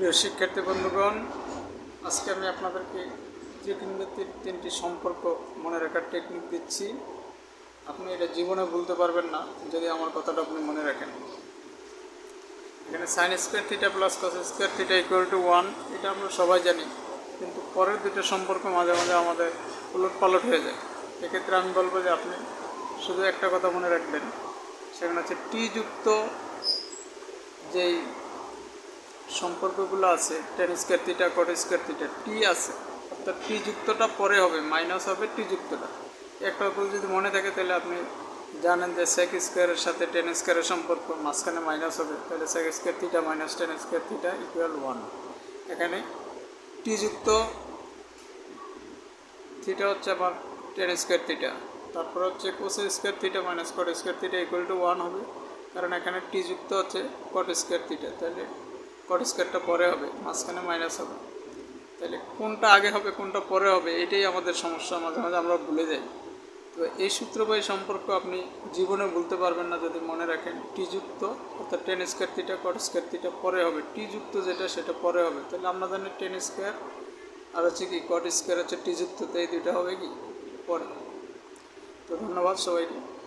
প্রিয় শিক্ষার্থী বন্ধুগণ, আজকে আমি আপনাদেরকে ত্রিকোণমিতির তিনটি সম্পর্ক মনে রাখার টেকনিক দিচ্ছি। আপনি এটা জীবনে ভুলতে পারবেন না, যদি আমার কথাটা আপনি মনে রাখেন। এখানে sine square theta plus cos square theta equal to one এটা আমরা সবাই জানি, কিন্তু পরের দুটো সম্পর্ক মাঝে মাঝে আমাদের উলট পালট হয়ে যায়। এক্ষেত্রে আমি বলব যে আপনি শুধু একটা কথা মনে রাখবেন, সেখানে হচ্ছে টি যুক্ত যেই সম্পর্কগুলো আছে tan square theta cot square theta টি আছে। অর্থাৎ টি যুক্তটা পরে হবে মাইনাস হবে টি যুক্তটা। একটা যদি মনে থাকে, তাহলে আপনি জানেন যে সেক স্কোয়ারের সাথে টেন স্কোয়ারের সম্পর্ক, মাঝখানে মাইনাস হবে, তাহলে sec square theta minus tan square theta equal one এখানে টি যুক্ত থিটা হচ্ছে আমার টেন স্কোয়ার থিটা তারপর হচ্ছে cosec square theta minus cot square theta equal to one হবে। কারণ এখানে টি যুক্ত হচ্ছে কট স্কোয়ার থিটা তাহলে কট স্কোয়ারটা পরে হবে? মাঝখানে মাইনাস হবে। তাহলে কোনটা আগে হবে, কোনটা পরে হবে, এটাই আমাদের সমস্যা। মাঝে মাঝে আমরা ভুলে যাই। তো এই সূত্রবাহী সম্পর্ক আপনি জীবনে ভুলতে পারবেন না যদি মনে রাখেন। টি যুক্ত, অর্থাৎ tan square theta cot square theta পরে হবে। টি যুক্ত যেটা, সেটা পরে হবে। তাহলে আমরা জানি টেন স্কোয়ার আর হচ্ছে কি কট স্কোয়ার হচ্ছে টি যুক্ত, তো এই দুইটা হবে কি? পরে। তো ধন্যবাদ সবাইকে।